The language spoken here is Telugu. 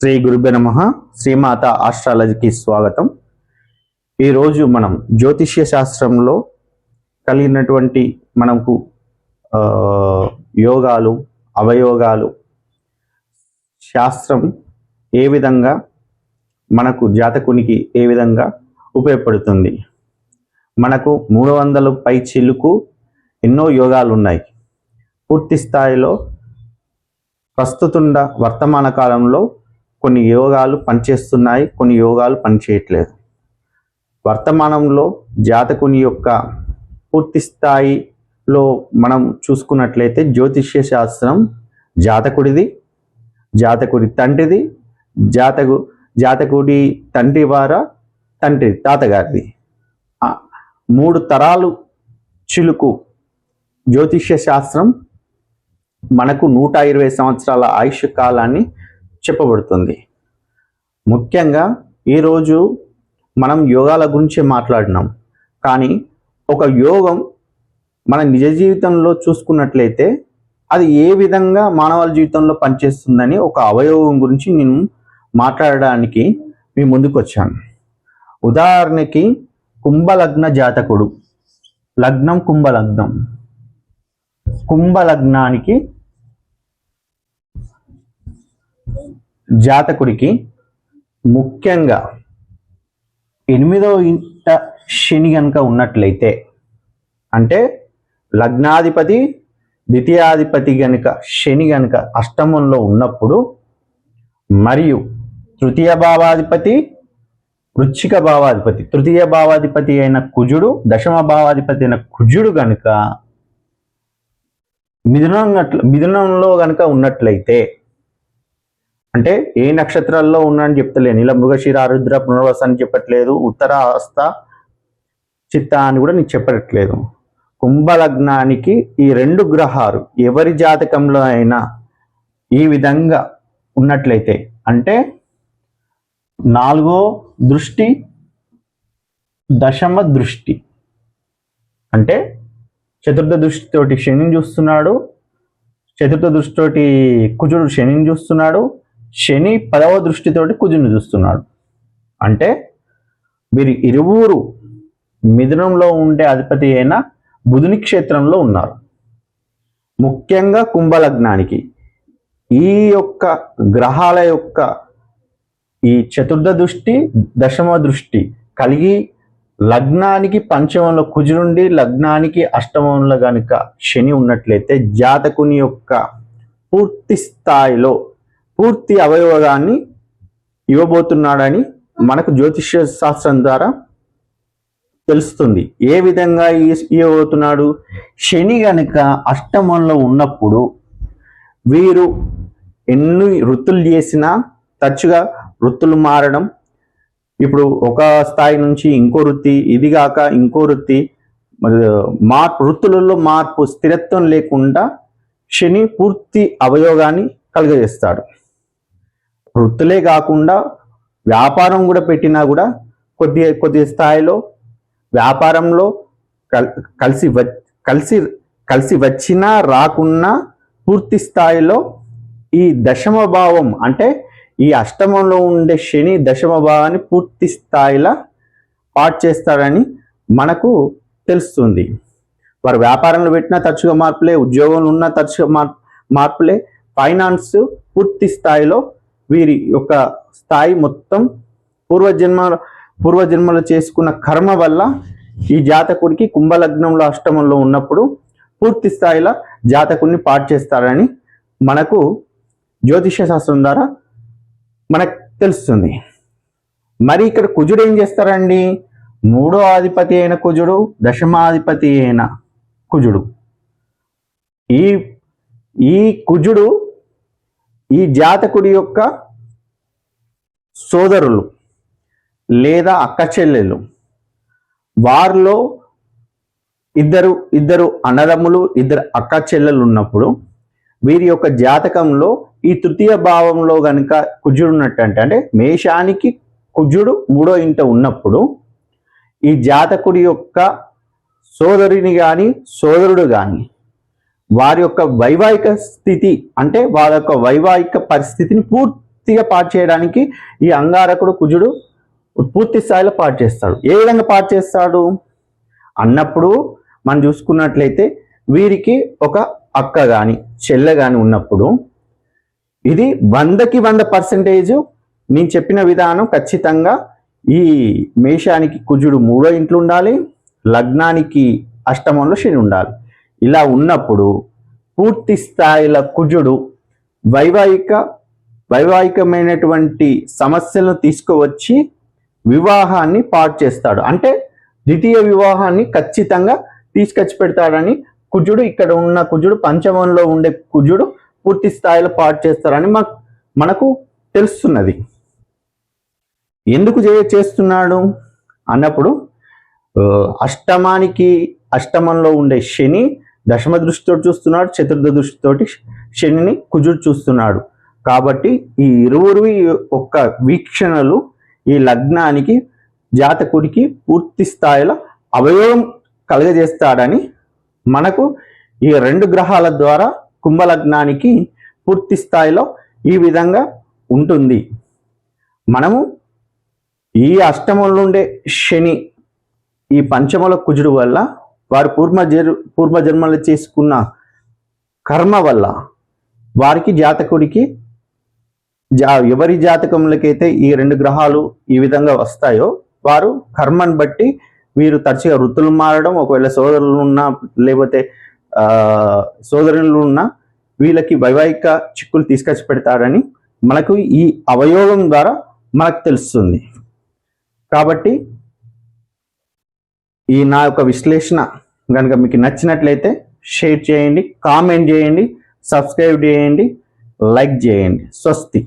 శ్రీ గురుభ్య నమ. శ్రీమాత ఆస్ట్రాలజీకి స్వాగతం. ఈరోజు మనం జ్యోతిష్య శాస్త్రంలో కలిగినటువంటి మనకు యోగాలు అవయోగాలు శాస్త్రం ఏ విధంగా మనకు జాతకునికి ఏ విధంగా ఉపయోగపడుతుంది. మనకు మూడు వందల పై చిలుకు ఎన్నో యోగాలు ఉన్నాయి. పూర్తి స్థాయిలో ప్రస్తుతుండ వర్తమాన కాలంలో కొన్ని యోగాలు పనిచేస్తున్నాయి కొన్ని యోగాలు పనిచేయట్లేదు. వర్తమానంలో జాతకుని యొక్క పూర్తి స్థాయిలో మనం చూసుకున్నట్లయితే జ్యోతిష్య శాస్త్రం జాతకుడిది జాతకుడి తండ్రిది జాతకు జాతకుడి తండ్రి వారా తండ్రి తాతగారిది. మూడు తరాలు చిలుకు జ్యోతిష్య శాస్త్రం మనకు నూట ఇరవై సంవత్సరాల ఆయుష్ కాలాన్ని చెప్పబడుతుంది. ముఖ్యంగా ఈరోజు మనం యోగాల గురించి మాట్లాడినాం. కానీ ఒక యోగం మన నిజ జీవితంలో చూసుకున్నట్లయితే అది ఏ విధంగా మానవాళి జీవితంలో పనిచేస్తుందని ఒక అవయవం గురించి నేను మాట్లాడడానికి మీ ముందుకు వచ్చాను ఉదాహరణకి కుంభలగ్న జాతకుడు. లగ్నం కుంభలగ్నం. కుంభలగ్నానికి జాతకుడికి ముఖ్యంగా ఎనిమిదవ ఇంట శని కనుక ఉన్నట్లయితే అంటే లగ్నాధిపతి ద్వితీయాధిపతి గనుక శని గనుక అష్టమంలో ఉన్నప్పుడు మరియు తృతీయ భావాధిపతి వృచ్చిక భావాధిపతి తృతీయ భావాధిపతి అయిన కుజుడు దశమ భావాధిపతి అయిన కుజుడు గనుక మిథునం మిథునంలో గనుక ఉన్నట్లయితే అంటే ఏ నక్షత్రాల్లో ఉన్నాయని చెప్తలేను. ఇలా మృగశిర ఆరుద్ర పునర్వస అని చెప్పట్లేదు. ఉత్తర హస్త చిత్త అని కూడా నేను చెప్పట్లేదు. కుంభలగ్నానికి ఈ రెండు గ్రహాలు ఎవరి జాతకంలో అయినా ఈ విధంగా ఉన్నట్లయితే అంటే నాలుగో దృష్టి దశమ దృష్టి. అంటే చతుర్థ దృష్టితోటి శనిని చూస్తున్నాడు చతుర్థ దృష్టితోటి కుజుడు శనిని చూస్తున్నాడు శని పదవ దృష్టితోటి కుజుని చూస్తున్నాడు. అంటే వీరి ఇరువురు మిథునంలో ఉండే అధిపతి అయిన బుధుని క్షేత్రంలో ఉన్నారు. ముఖ్యంగా కుంభలగ్నానికి. ఈ యొక్క గ్రహాల యొక్క ఈ చతుర్థ దృష్టి దశమ దృష్టి కలిగి లగ్నానికి పంచమంలో కుజునుండి లగ్నానికి అష్టమంలో గనుక శని ఉన్నట్లయితే జాతకుని యొక్క పూర్తి స్థాయిలో పూర్తి అవయవగాన్ని ఇవ్వబోతున్నాడని మనకు జ్యోతిష్య శాస్త్రం ద్వారా తెలుస్తుంది. ఏ విధంగా ఇవ్వబోతున్నాడు? శని గనుక అష్టమంలో ఉన్నప్పుడు వీరు ఎన్ని వృత్తులు చేసినా తరచుగా వృత్తులు మారడం ఇప్పుడు ఒక స్థాయి నుంచి ఇంకో వృత్తి ఇది కాక ఇంకో వృత్తి మార్పు వృత్తులలో మార్పు స్థిరత్వం లేకుండా శని పూర్తి అవయోగాన్ని కలుగజేస్తాడు. వృత్తులే కాకుండా వ్యాపారం కూడా పెట్టినా కూడా కొద్ది కొద్ది స్థాయిలో వ్యాపారంలో కలిసి వ కలిసి కలిసి వచ్చినా రాకున్నా పూర్తి స్థాయిలో ఈ దశమ భావం అంటే ఈ అష్టమంలో ఉండే శని దశమ భావాన్ని పూర్తి స్థాయిలో పాటు చేస్తాడని మనకు తెలుస్తుంది. వారు వ్యాపారంలో పెట్టినా తరచుగా మార్పులే ఉద్యోగంలో ఉన్న తరచుగా మార్ మార్పులే ఫైనాన్స్ పూర్తి స్థాయిలో వీరి యొక్క స్థాయి మొత్తం పూర్వజన్మ పూర్వజన్మలో చేసుకున్న కర్మ వల్ల ఈ జాతకుడికి కుంభలగ్నంలో అష్టమంలో ఉన్నప్పుడు పూర్తి స్థాయిలో జాతకుడిని పాటు చేస్తారని మనకు జ్యోతిష్య శాస్త్రం ద్వారా మనకు తెలుస్తుంది. మరి ఇక్కడ కుజుడు ఏం చేస్తారండి? మూడో అధిపతి అయిన కుజుడు దశమాధిపతి అయిన కుజుడు. ఈ ఈ కుజుడు ఈ జాతకుడి యొక్క సోదరులు లేదా అక్క చెల్లెలు. వారిలో ఇద్దరు ఇద్దరు అన్నదమ్ములు ఇద్దరు అక్క చెల్లెలు ఉన్నప్పుడు వీరి యొక్క జాతకంలో ఈ తృతీయ భావంలో గనుక కుజుడు ఉన్నట్టంటే అంటే మేషానికి కుజుడు మూడో ఇంట ఉన్నప్పుడు ఈ జాతకుడి యొక్క సోదరుని కానీ సోదరుడు కానీ వారి యొక్క వైవాహిక స్థితి అంటే వాళ్ళ యొక్క వైవాహిక పరిస్థితిని పూర్తి పూర్తిగా పాటు చేయడానికి ఈ అంగారకుడు కుజుడు పూర్తి స్థాయిలో పాటు చేస్తాడు. ఏ విధంగా పాటు చేస్తాడు? అన్నప్పుడు మనం చూసుకున్నట్లయితే వీరికి ఒక అక్క కానీ చెల్లె కానీ ఉన్నప్పుడు ఇది వందకి వంద పర్సెంటేజ్ నేను చెప్పిన విధానం ఖచ్చితంగా ఈ మేషానికి కుజుడు మూడో ఇంట్లో ఉండాలి లగ్నానికి అష్టమంలో శని ఉండాలి. ఇలా ఉన్నప్పుడు పూర్తి స్థాయిల కుజుడు వైవాహిక వైవాహికమైనటువంటి సమస్యలను తీసుకువచ్చి వివాహాన్ని పాటు చేస్తాడు. అంటే ద్వితీయ వివాహాన్ని ఖచ్చితంగా తీసుకొచ్చి పెడతాడని కుజుడు ఇక్కడ ఉన్న కుజుడు పంచమంలో ఉండే కుజుడు పూర్తి స్థాయిలో పాటు చేస్తారని మా మనకు తెలుస్తున్నది. ఎందుకు చే- చేస్తున్నాడు? అన్నప్పుడు అష్టమానికి అష్టమంలో ఉండే శని దశమ దృష్టితో చూస్తున్నాడు చతుర్థ దృష్టితోటి శనిని కుజుడు చూస్తున్నాడు. కాబట్టి ఈ ఇరువురు ఒక్క వీక్షణలు ఈ లగ్నానికి జాతకుడికి పూర్తి స్థాయిలో అవయవం కలగజేస్తాడని మనకు ఈ రెండు గ్రహాల ద్వారా కుంభలగ్నానికి పూర్తి స్థాయిలో ఈ విధంగా ఉంటుంది. మనము ఈ అష్టమంలో ఉండే శని ఈ పంచమల కుజుడు వల్ల వారు పూర్వ జరు పూర్వ జన్మలు చేసుకున్న కర్మ వల్ల వారికి జాతకుడికి జా ఎవరి జాతకములకైతే ఈ రెండు గ్రహాలు ఈ విధంగా వస్తాయో వారు కర్మను బట్టి వీరు తరచుగా వృత్తులు మారడం ఒకవేళ సోదరులు ఉన్నా లేకపోతే సోదరులు ఉన్నా వీళ్ళకి వైవాహిక చిక్కులు తీసుకొచ్చి పెడతారని మనకు ఈ అవయోగం ద్వారా మనకు తెలుస్తుంది. కాబట్టి ఈ నా యొక్క విశ్లేషణ కనుక మీకు నచ్చినట్లయితే షేర్ చేయండి కామెంట్ చేయండి సబ్స్క్రైబ్ చేయండి లైక్ చేయండి. స్వస్తి.